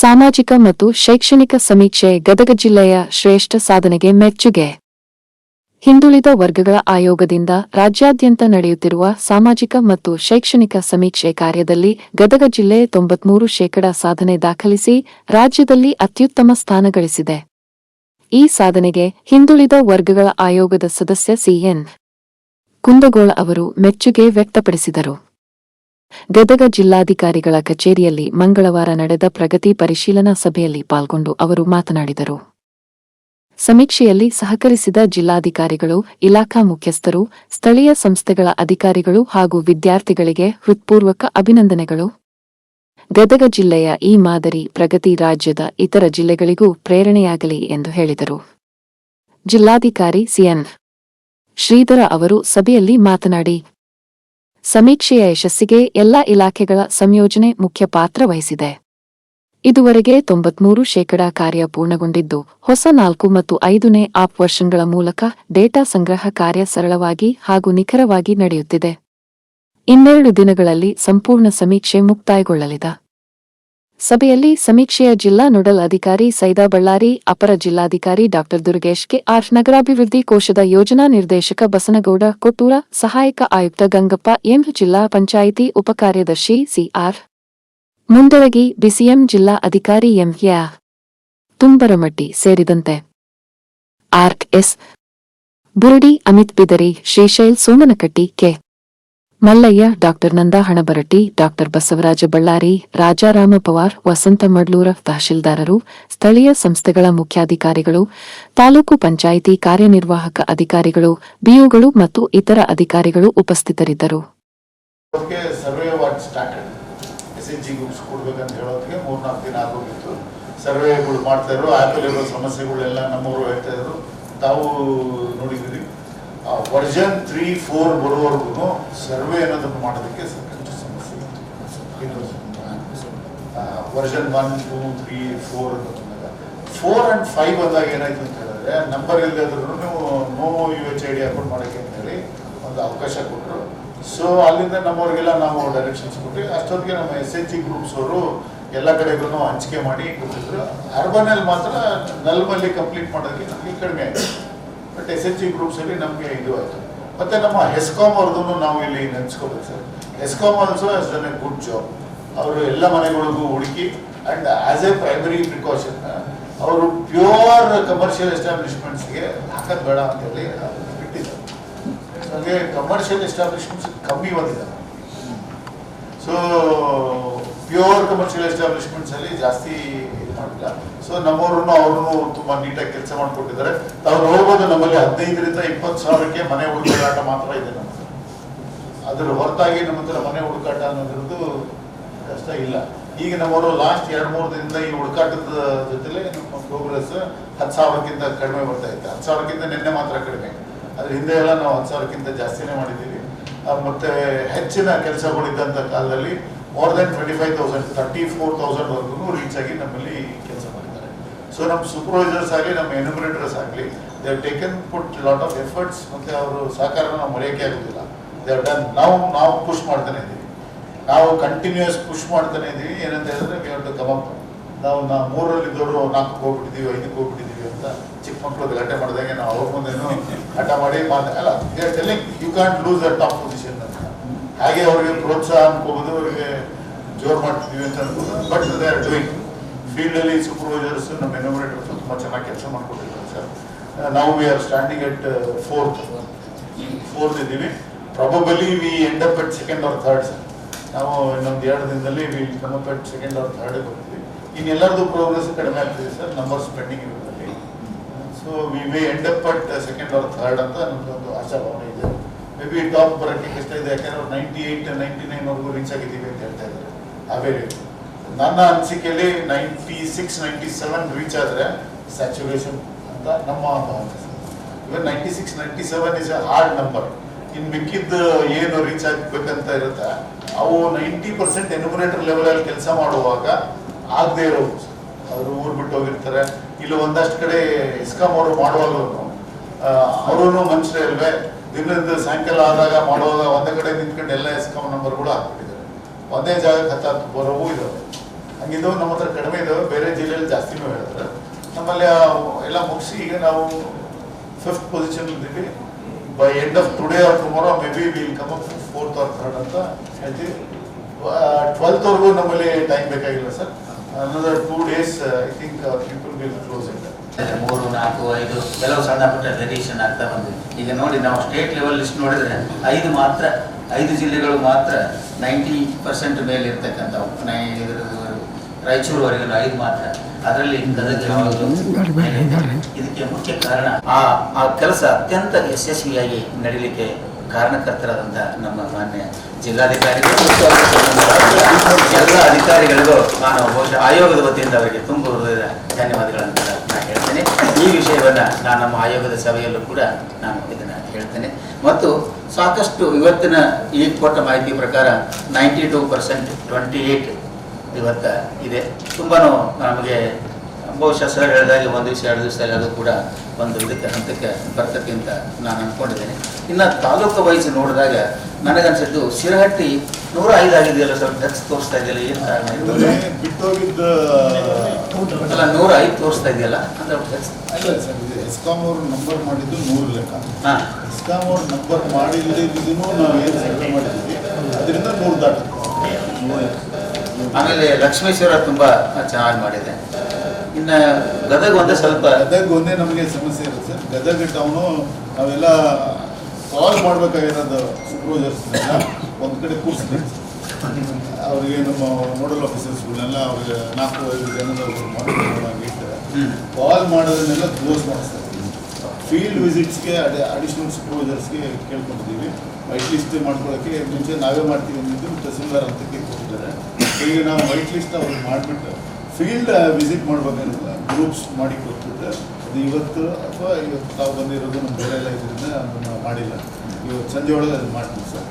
ಸಾಮಾಜಿಕ ಮತ್ತು ಶೈಕ್ಷಣಿಕ ಸಮೀಕ್ಷೆ ಗದಗ ಜಿಲ್ಲೆಯ ಶ್ರೇಷ್ಠ ಸಾಧನೆಗೆ ಮೆಚ್ಚುಗೆ. ಹಿಂದುಳಿದ ವರ್ಗಗಳ ಆಯೋಗದಿಂದ ರಾಜ್ಯಾದ್ಯಂತ ನಡೆಯುತ್ತಿರುವ ಸಾಮಾಜಿಕ ಮತ್ತು ಶೈಕ್ಷಣಿಕ ಸಮೀಕ್ಷೆ ಕಾರ್ಯದಲ್ಲಿ ಗದಗ ಜಿಲ್ಲೆ ತೊಂಬತ್ಮೂರು ಶೇಕಡ ಸಾಧನೆ ದಾಖಲಿಸಿ ರಾಜ್ಯದಲ್ಲಿ ಅತ್ಯುತ್ತಮ ಸ್ಥಾನ ಗಳಿಸಿದೆ. ಈ ಸಾಧನೆಗೆ ಹಿಂದುಳಿದ ವರ್ಗಗಳ ಆಯೋಗದ ಸದಸ್ಯ ಸಿಎನ್ ಕುಂದಗೋಳ ಅವರು ಮೆಚ್ಚುಗೆ ವ್ಯಕ್ತಪಡಿಸಿದರು. ಗದಗ ಜಿಲ್ಲಾಧಿಕಾರಿಗಳ ಕಚೇರಿಯಲ್ಲಿ ಮಂಗಳವಾರ ನಡೆದ ಪ್ರಗತಿ ಪರಿಶೀಲನಾ ಸಭೆಯಲ್ಲಿ ಪಾಲ್ಗೊಂಡು ಅವರು ಮಾತನಾಡಿದರು. ಸಮೀಕ್ಷೆಯಲ್ಲಿ ಸಹಕರಿಸಿದ ಜಿಲ್ಲಾಧಿಕಾರಿಗಳು, ಇಲಾಖಾ ಮುಖ್ಯಸ್ಥರು, ಸ್ಥಳೀಯ ಸಂಸ್ಥೆಗಳ ಅಧಿಕಾರಿಗಳು ಹಾಗೂ ವಿದ್ಯಾರ್ಥಿಗಳಿಗೆ ಹೃತ್ಪೂರ್ವಕ ಅಭಿನಂದನೆಗಳು. ಗದಗ ಜಿಲ್ಲೆಯ ಈ ಮಾದರಿ ಪ್ರಗತಿ ರಾಜ್ಯದ ಇತರ ಜಿಲ್ಲೆಗಳಿಗೂ ಪ್ರೇರಣೆಯಾಗಲಿ ಎಂದು ಹೇಳಿದರು. ಜಿಲ್ಲಾಧಿಕಾರಿ ಸಿಎನ್ ಶ್ರೀಧರ ಅವರು ಸಭೆಯಲ್ಲಿ ಮಾತನಾಡಿ ಸಮೀಕ್ಷೆಯ ಯಶಸ್ಸಿಗೆ ಎಲ್ಲಾ ಇಲಾಖೆಗಳ ಸಂಯೋಜನೆ ಮುಖ್ಯ ಪಾತ್ರ ವಹಿಸಿದೆ. ಇದುವರೆಗೆ ತೊಂಬತ್ಮೂರು ಶೇಕಡಾ ಕಾರ್ಯ ಪೂರ್ಣಗೊಂಡಿದ್ದು, ಹೊಸ ನಾಲ್ಕು ಮತ್ತು ಐದನೇ ಆಪ್ ವರ್ಷನ್ಗಳ ಮೂಲಕ ಡೇಟಾ ಸಂಗ್ರಹ ಕಾರ್ಯ ಸರಳವಾಗಿ ಹಾಗೂ ನಿಖರವಾಗಿ ನಡೆಯುತ್ತಿದೆ. ಇನ್ನೆರಡು ದಿನಗಳಲ್ಲಿ ಸಂಪೂರ್ಣ ಸಮೀಕ್ಷೆ ಮುಕ್ತಾಯಗೊಳ್ಳಲಿದೆ. ಸಭೆಯಲ್ಲಿ ಸಮೀಕ್ಷೆಯ ಜಿಲ್ಲಾ ನೋಡಲ್ ಅಧಿಕಾರಿ ಸೈದಾ ಬಳ್ಳಾರಿ, ಅಪರ ಜಿಲ್ಲಾಧಿಕಾರಿ ಡಾ. ದುರ್ಗೇಶ್ ಕೆ ಆರ್ ನಗರಾಭಿವೃದ್ಧಿ ಕೋಶದ ಯೋಜನಾ ನಿರ್ದೇಶಕ ಬಸನಗೌಡ, ಕೊಟ್ಟೂರ ಸಹಾಯಕ ಆಯುಕ್ತ ಗಂಗಪ್ಪ, ಎಂ ಜಿಲ್ಲಾ ಪಂಚಾಯಿತಿ ಉಪಕಾರ್ಯದರ್ಶಿ ಸಿಆರ್ ಮುಂದರಗಿ ಬಿಸಿಎಂ ಜಿಲ್ಲಾ ಅಧಿಕಾರಿ ಎಂ ಯಾ. ತುಂಬರಮಟ್ಟಿ ಸೇರಿದಂತೆ. Arc S. Buradi Amit Bidari, Shrishail Somanakatti, K. Mallayya, doctor Nanda Hanabaratti, doctor Basavaraja Ballari, Rajarama Pawar, Vasanta Madlur ತಹಶೀಲ್ದಾರರು, ಸ್ಥಳೀಯ ಸಂಸ್ಥೆಗಳ ಮುಖ್ಯಾಧಿಕಾರಿಗಳು, ತಾಲೂಕು ಪಂಚಾಯಿತಿ ಕಾರ್ಯನಿರ್ವಾಹಕ ಅಧಿಕಾರಿಗಳು ಬಿಯುಗಳು ಮತ್ತು ಇತರ ಅಧಿಕಾರಿಗಳು ಉಪಸ್ಥಿತರಿದ್ದರು. ಸಮಸ್ಯೆಗಳೆಲ್ಲ ನಮ್ಮವರು ಹೇಳ್ತಾ ಇದ್ರು. ತಾವು ವರ್ಷನ್ ತ್ರೀ ಫೋರ್ ಬರುವವರೆಗೂ ಸರ್ವೆ ಅನ್ನೋದನ್ನು ಮಾಡೋದಕ್ಕೆ ಸಾಕಷ್ಟು ಸಮಸ್ಯೆ version one, two, three, four ಅಂತ ಬಂದಾಗ. ಫೋರ್ ಆ್ಯಂಡ್ ಫೈವ್ ಅಂದಾಗ ಏನಾಯ್ತು ಅಂತ ಹೇಳಿದ್ರೆ, ನಂಬರ್ ಇಲ್ಲದೆ ಇದ್ರೂ ನೀವು no U H I D account ಮಾಡೋಕ್ಕೆ ಅಂತ ಹೇಳಿ ಒಂದು ಅವಕಾಶ ಕೊಟ್ಟರು ಸೊ ಅಲ್ಲಿಂದ ನಮ್ಮವ್ರಿಗೆಲ್ಲ ನಾವು ಡೈರೆಕ್ಷನ್ಸ್ ಕೊಟ್ಟು ಅಷ್ಟೊತ್ತಿಗೆ ನಮ್ಮ ಎಸ್ ಎಚ್ ಜಿ ಗ್ರೂಪ್ಸ್ ಅವರು ಎಲ್ಲ ಕಡೆಗೂ ಹಂಚಿಕೆ ಮಾಡಿ ಕೊಟ್ಟಿದ್ರು. ಅರ್ಬನಲ್ಲಿ ಮಾತ್ರ ನಲ್ಮಲ್ಲಿ ಕಂಪ್ಲೀಟ್ ಮಾಡೋದಕ್ಕೆ ನಮಗೆ ಕಡಿಮೆ ಆಯಿತು. ಬಟ್ ಎಸ್ ಎಚ್ ಜಿ ಗ್ರೂಪ್ಸಲ್ಲಿ ನಮಗೆ ಇದು ಆಯಿತು. ಮತ್ತು ನಮ್ಮ ಹೆಸ್ಕಾಮ್ ಅವ್ರದ್ದು ನಾವು ಇಲ್ಲಿ ನೆನೆಸ್ಕೋಬೇಕು sir. Hescom also as done a good job ಅವರು ಎಲ್ಲ ಮನೆಗಳಿಗೂ ಹುಡುಕಿ and as a primary precaution ಅವರು ಪ್ಯೂರ್ ಕಮರ್ಷಿಯಲ್ ಎಸ್ಟಾಬ್ಲಿಷ್ಮೆಂಟ್ಸ್ಗೆ ಹಾಕೋದು ಬೇಡ ಅಂತೇಳಿ ಬಿಟ್ಟಿದ್ದಾರೆ. ಹಾಗೆ ಕಮರ್ಷಿಯಲ್ ಎಸ್ಟಾಬ್ಲಿಷ್ಮೆಂಟ್ಸ್ ಕಮ್ಮಿ ಬಂದಿದ್ದಾರೆ ಸೊ ಪ್ಯೂರ್ ಕಮರ್ಷಿಯಲ್ ಎಸ್ಟಾಬ್ಲಿಷ್ಮೆಂಟ್ಸಲ್ಲಿ ಜಾಸ್ತಿ ಇದು ಮಾಡಿಲ್ಲ ಸೊ ನಮ್ಮವ್ರನ್ನು ಅವ್ರನ್ನು ತುಂಬಾ ನೀಟಾಗಿ ಕೆಲಸ ಮಾಡಿಕೊಟ್ಟಿದ್ದಾರೆ. ತಾವು ನೋಡ್ಬೋದು ನಮ್ಮಲ್ಲಿ ಹದಿನೈದರಿಂದ ಇಪ್ಪತ್ತು ಸಾವಿರಕ್ಕೆ ಮನೆ ಹುಡುಕಾಟ ಮಾತ್ರ ಇದೆ ನಮ್ಮ. ಅದ್ರ ಹೊರತಾಗಿ ನಮ್ಮ ಹತ್ರ ಮನೆ ಹುಡುಕಾಟ ಅನ್ನೋದ್ರದ್ದು ಕಷ್ಟ ಇಲ್ಲ. ಈಗ ನಮ್ಮವರು ಲಾಸ್ಟ್ ಎರಡು, ಮೂರು ದಿನದಿಂದ ಈ ಹುಡುಕಾಟದ ಜೊತೆಲೆ ನಮ್ಮ ಪ್ರೋಗ್ರೆಸ್ ಹತ್ತು ಸಾವಿರಕ್ಕಿಂತ ಕಡಿಮೆ ಬರ್ತಾ ಇತ್ತು. ಹತ್ತು ಸಾವಿರಕ್ಕಿಂತ ನಿನ್ನೆ ಮಾತ್ರ ಕಡಿಮೆ. ಅದ್ರ ಹಿಂದೆ ಎಲ್ಲ ನಾವು ಹತ್ತು ಸಾವಿರಕ್ಕಿಂತ ಜಾಸ್ತಿನೇ ಮಾಡಿದ್ದೀವಿ. ಮತ್ತೆ ಹೆಚ್ಚಿನ ಕೆಲಸಗಳಿದ್ದಂಥ ಕಾಲದಲ್ಲಿ more than twenty five thousand thirty four ತೌಸಂಡ್ವರೆಗೂ reach ಆಗಿ ನಮ್ಮಲ್ಲಿ ಕೆಲಸ ಮಾಡ್ತಾರೆ ಸೊ ನಮ್ಮ ಸೂಪರ್ವೈಸರ್ಸ್ ಆಗಲಿ, ನಮ್ಮ ಎನ್ಯುಮರೇಟರ್ಸ್ ಆಗಲಿ they taken put lot of efforts ಮತ್ತು ಅವರು ಸಹಕಾರನ ನಾವು ಮರೆಯೋಕ್ಕೆ ಆಗೋದಿಲ್ಲ. ದೇ ಡನ್ ನಾವು ನಾವು ಪುಷ್ ಮಾಡ್ತಾನೆ ಇದ್ದೀವಿ ನಾವು ಕಂಟಿನ್ಯೂಸ್ ಪುಷ್ ಮಾಡ್ತಾನೆ ಇದ್ದೀವಿ ಏನಂತ ಹೇಳಿದ್ರೆ ವಿ ಟು ಕಮ್ ಅಪ್ ನಾವು ನಾ ದೊಡ್ಡ ನಾಲ್ಕು ಹೋಗ್ಬಿಟ್ಟಿದ್ದೀವಿ ಐದಕ್ಕೆ ಹೋಗ್ಬಿಟ್ಟಿದ್ದೀವಿ ಅಂತ ಚಿಕ್ಕ ಮಕ್ಕಳು ಗಲಾಟೆ ಮಾಡಿದಾಗೆ ನಾವು ಅವ್ರ ಮುಂದೆನೂ ಹಠ ಮಾಡಿ ಮಾತಾಡಲ್ಲ. They are telling you can lose the top position ಹಾಗೆ ಅವ್ರಿಗೆ ಪ್ರೋತ್ಸಾಹ ಅನ್ಕೋಬೋದು, ಅವರಿಗೆ ಜೋರು ಮಾಡ್ತಿದ್ದೀವಿ ಅಂತ ಅನ್ಬೋದು ಬಟ್ ದೇ ಆರ್ ಡೂಯಿಂಗ್ ಫೀಲ್ಡಲ್ಲಿ ಸೂಪರ್ವೈಸರ್ಸ್ ನಮ್ಮ ಎನೋಮರೇಟರ್ಸ್ ತುಂಬ ಚೆನ್ನಾಗಿ ಕೆಲಸ ಮಾಡ್ಕೊಟ್ಟಿದ್ದಾರೆ ಸರ್. ನಾವು we are standing at fourth fourth ಇದ್ದೀವಿ. Probably we end up at second or third sir ನಾವು ಇನ್ನೊಂದು ಎರಡು ದಿನದಲ್ಲಿ we come up at second or third ಬರ್ತೀವಿ ಇನ್ನೆಲ್ಲರದು ಪ್ರೋಗ್ರೆಸ್ ಕಡಿಮೆ ಆಗ್ತಿದೆ sir numbers pending ಇರೋದ್ರಲ್ಲಿ. So we may end up at second or third ಅಂತ ನಮ್ದು ಒಂದು ಆಶಾಭಾವನೆ ಇದೆ. ಮೇ ಬಿ ಟಾಪ್ ಬರೋಕ್ಕೆ ಕಷ್ಟ ಇದೆ ಯಾಕಂದ್ರೆ ನೈಂಟಿ ಏಯ್ಟ್ ನೈಂಟಿ ನೈನ್ವರೆಗೂ ರೀಚ್ ಆಗಿದ್ದೀವಿ ಅಂತ ಹೇಳ್ತಾ ಇದ್ದಾರೆ. ಅವೇರಿ ನನ್ನ ಅನಿಸಿಕೆಯಲ್ಲಿ ninety six ninety seven reach ಆದರೆ ಸ್ಯಾಚುರೇಷನ್ ಅಂತ ನಮ್ಮ even ninety six ninety seven is a hard number ಇನ್ನು ಮಿಕ್ಕಿದ್ದು ಏನು ರೀಚ್ ಆಗಬೇಕಂತ ಇರುತ್ತೆ, ಅವು ನೈಂಟಿ ಪರ್ಸೆಂಟ್ ಎನ್ಯುಮರೇಟರ್ ಲೆವೆಲಲ್ಲಿ ಕೆಲಸ ಮಾಡುವಾಗ ಆಗದೆ ಇರೋದು. ಅವರು ಊರು ಬಿಟ್ಟು ಹೋಗಿರ್ತಾರೆ, ಇಲ್ಲಿ ಒಂದಷ್ಟು ಕಡೆ ಇಸ್ಕಾಂ ಅವರು ಮಾಡುವಾಗ ಅವರು ಮನುಷ್ಯರೇ ಅಲ್ವೇ? ದಿನದ ಸಾಯಂಕಾಲ ಆದಾಗ ಮಾಡೋದಾಗ ಒಂದೇ ಕಡೆ ನಿಂತ್ಕೊಂಡು ಎಲ್ಲ ಇಸ್ಕಂಬ ನಂಬರ್ ಕೂಡ ಹಾಕ್ಬಿಟ್ಟಿದ್ದಾರೆ. ಒಂದೇ ಜಾಗಕ್ಕೆ ಹತ್ತು ಬರೋವು ಇದಾವೆ. ಹಂಗಿದ್ದು ನಮ್ಮ ಹತ್ರ ಕಡಿಮೆ ಇದಾವೆ, ಬೇರೆ ಜಿಲ್ಲೆಯಲ್ಲಿ ಜಾಸ್ತಿನೂ ಹೇಳಿದ್ರೆ ನಮ್ಮಲ್ಲಿ ಎಲ್ಲ ಮುಗಿಸಿ ಈಗ ನಾವು ಫಿಫ್ತ್ ಪೊಸಿಷನ್ ಇದ್ದೀವಿ. By end of today or tomorrow may be will come up fourth or third ಅಂತ ಹೇಳ್ತೀವಿ. ಟ್ವೆಲ್ತ್ವರೆಗೂ ನಮ್ಮಲ್ಲಿ ಟೈಮ್ ಬೇಕಾಗಿಲ್ಲ sir. Another two days I think people will close it ಮೂರು ನಾಲ್ಕು ಐದು ಕೆಲವು ಸಣ್ಣ ಪುಟ್ಟ ವೇರಿಯೇಷನ್ ಆಗ್ತಾ ಬಂದಿದೆ. ಈಗ ನೋಡಿ ನಾವು ಸ್ಟೇಟ್ ಲೆವೆಲ್ ಲಿಸ್ಟ್ ನೋಡಿದ್ರೆ ಐದು ಮಾತ್ರ ಐದು ಜಿಲ್ಲೆಗಳು ಮಾತ್ರ ನೈಂಟಿ ಪರ್ಸೆಂಟ್ ಮೇಲೆ ಇರ್ತಕ್ಕಂಥವು ನೈ ರಾಯಚೂರುವರೆಗೂ ಐದು ಮಾತ್ರ. ಅದರಲ್ಲಿ. ಇದಕ್ಕೆ ಮುಖ್ಯ ಕಾರಣ ಆ ಆ ಕೆಲಸ ಅತ್ಯಂತ ಯಶಸ್ವಿಯಾಗಿ ನಡೀಲಿಕ್ಕೆ ಕಾರಣಕರ್ತರಾದಂಥ ನಮ್ಮ ಮಾನ್ಯ ಜಿಲ್ಲಾಧಿಕಾರಿಗಳು ಎಲ್ಲ ಅಧಿಕಾರಿಗಳಿಗೂ ನಾನು ಬಹುಶಃ ಆಯೋಗದ ವತಿಯಿಂದ ಅವರಿಗೆ ತುಂಬ ಹೃದಯದ ಧನ್ಯವಾದಗಳನ್ನು. ಈ ವಿಷಯವನ್ನು ನಾನು ನಮ್ಮ ಆಯೋಗದ ಸಭೆಯಲ್ಲೂ ಕೂಡ ನಾನು ಇದನ್ನು ಹೇಳ್ತೇನೆ. ಮತ್ತು ಸಾಕಷ್ಟು ಇವತ್ತಿನ ಈ ಕೊಟ್ಟ ಮಾಹಿತಿ ಪ್ರಕಾರ ninety two percent twenty eight ಇವತ್ತ ಇದೆ. ತುಂಬ ನಮಗೆ ಬಹುಶಃ ಸರ್ ಹೇಳಿದಾಗೆ ಒಂದು ದಿವಸ, ಎರಡು ದಿವಸ ಅದು ಕೂಡ ಒಂದು ಇದಕ್ಕೆ, ಹಂತಕ್ಕೆ ಬರ್ತಕ್ಕೆ ಅಂತ ನಾನು ಅಂದ್ಕೊಂಡಿದ್ದೇನೆ ಇನ್ನು ತಾಲೂಕು ವೈಸ್ ನೋಡಿದಾಗ ನನಗನ್ಸಿದ್ದು ಶಿರಹಟ್ಟಿ ನೂರ ಐದು ಆಗಿದೆಯಲ್ಲ ಸ್ವಲ್ಪ ಟಚ್ ತೋರಿಸ್ತಾ ಇದೆಯಲ್ಲ, ಏನು ಕಾರಣ ಅಲ್ಲ ನೂರ ಐದು ತೋರಿಸ್ತಾ ಇದೆಯಲ್ಲ ಅಂದ್ರೆ ಸರ್ ಇದು ಎಸ್ಕಾಂ ಅವರು ನಂಬರ್ ಮಾಡಿದ್ದು ನೂರು ಲೆಕ್ಕ. ಹಾಂ. ಎಸ್ಕಾಮ್ ಅವ್ರು ನಂಬರ್ ಮಾಡಿಲ್ಲದಿದ್ದೂ ನಾವು ಏನು ಸೆಟ್ ಮಾಡಿದ್ವಿ. ಅದರಿಂದ ನೂರು ದಾಟ ಆಮೇಲೆ ಲಕ್ಷ್ಮೇಶ್ವರ ತುಂಬಾ ಚೆನ್ನಾಗಿ ಮಾಡಿದೆ. ಇನ್ನು ಗದಗ ಒಂದೇ ಸ್ವಲ್ಪ ಗದಗ ಒಂದೇ ನಮಗೆ ಸಮಸ್ಯೆ ಇರುತ್ತೆ ಸರ್. ಗದಗ ಟೌನು ನಾವೆಲ್ಲ ಸಾಲ್ವ್ ಮಾಡ್ಬೇಕಾಗಿರೋದು ಸೂಪರ್ವೈಸರ್ಸ್ ಒಂದು ಕಡೆ ಕೂರಿಸ್ತೀವಿ. ಅವರಿಗೆ ನಮ್ಮ ನೋಡಲ್ ಆಫೀಸರ್ಸ್ಗಳನ್ನೆಲ್ಲ ಅವ್ರಿಗೆ ನಾಲ್ಕು ಐದು ಜನದವರು ಹ್ಮ್. ಕಾಲ್ ಮಾಡೋದನ್ನೆಲ್ಲ ಕ್ಲೋಸ್ ಮಾಡಿಸ್ತಾರೆ. ಫೀಲ್ಡ್ ವಿಸಿಟ್ಸ್ಗೆ ಅಡಿ ಅಡಿಷನಲ್ ಸೂಪರ್ವೈಸರ್ಸ್ಗೆ ಕೇಳ್ಕೊಂಡಿದ್ದೀವಿ. ವೈಟ್ ಲಿಸ್ಟ್ ಮಾಡ್ಕೊಳ್ಳೋಕ್ಕೆ ಮುಂಚೆ ನಾವೇ ಮಾಡ್ತೀವಿ ಅಂದಿದ್ದು ತಹಸೀಲ್ದಾರ್ ಅಂತ ಕೊಟ್ಟಿದ್ದಾರೆ ಈಗ ನಾವು ವೈಟ್ ಲಿಸ್ಟ್ ಅವ್ರಿಗೆ ಮಾಡಿಬಿಟ್ಟು ಫೀಲ್ಡ್ ವಿಸಿಟ್ ಮಾಡ್ಬೇಕಂದ್ರೆ ಗ್ರೂಪ್ಸ್ ಮಾಡಿ ಕೊಟ್ಬಿಟ್ಟು ಅದು ಇವತ್ತು ಅಥವಾ ಇವತ್ತು ತಾವು ಬಂದಿರೋದು ನಮ್ಮ ಬೇರೆ ಎಲ್ಲ ಇದರಿಂದ ಅದನ್ನು ಮಾಡಿಲ್ಲ. ಇವತ್ತು ಸಂಜೆ ಒಳಗೆ ಅದು ಮಾಡ್ತೀವಿ ಸರ್.